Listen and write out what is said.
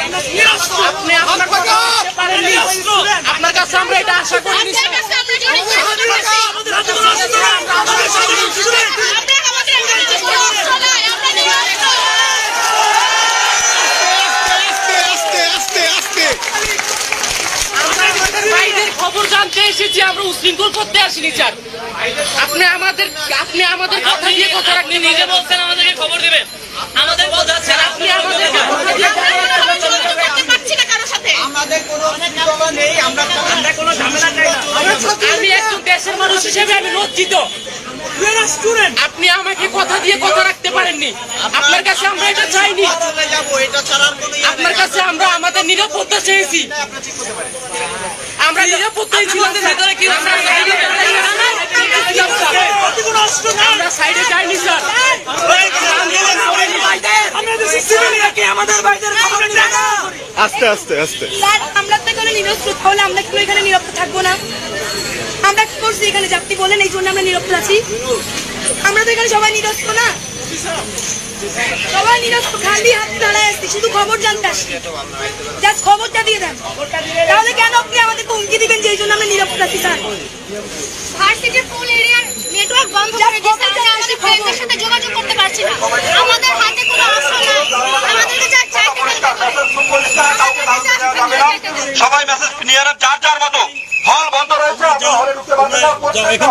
আপনি আপনার কাছে আমরা এটা আশা আমাদের হাতে কোনো অস্ত্র নেই। আমাদের আমাদের খবর জানতে এসেছি আমরা উশৃঙ্খল করতে আসিনি স্যার। আপনি আমাদের আপনি আমাদের কথা দিয়ে কথা রাখতে নিজে বলছেন আমাদেরকে খবর দিবেন। আমাদের কথা স্যার আপনি আমাদেরকে কথা দিয়ে কথা রাখতে আমাদের কোনো অসুবিধা নেই আমরা আমরা কোনো ঝামেলা চাই না আমি একজন দেশের মানুষ হিসেবে আমি লজ্জিত। আপনি আমাকে কথা দিয়ে কথা রাখতে পারেননি। আপনার কাছে আমরা এটা চাইনি। আপনার কাছে আমরা আমাদের নিরাপত্তা চেয়েছি। আমরা নিরাপত্তাই ছিলাম স্যার। আমরা সাইডে যাইনি। আস্তে আস্তে আস্তে। স্যার আমরা তো এখানে নিরস্ত্র তাহলে আমরা কি এখানে নিরাপদ থাকব না? আমরা কি করছি এখানে? যে আপনি বলেন এই জন্য আমরা নিরাপদ আছি। আমরা তো এখানে সবাই নিরস্ত্র না। সবাই খালি হাত দাঁড়ায় আসছি শুধু খবর জানতে আসছি। জাস্ট খবরটা দিয়ে দেন। তাহলে কেন আপনি আমাদেরকে হুমকি দিবেন যে এই জন্য আমরা নিরাপদ আছি স্যার? ভার্সিটির ফুল এরিয়ার নেটওয়ার্ক বন্ধ করে দিয়েছে আমরা আমাদের ফ্রেন্ডদের সাথে যোগাযোগ করতে পারছি না। যাও এখান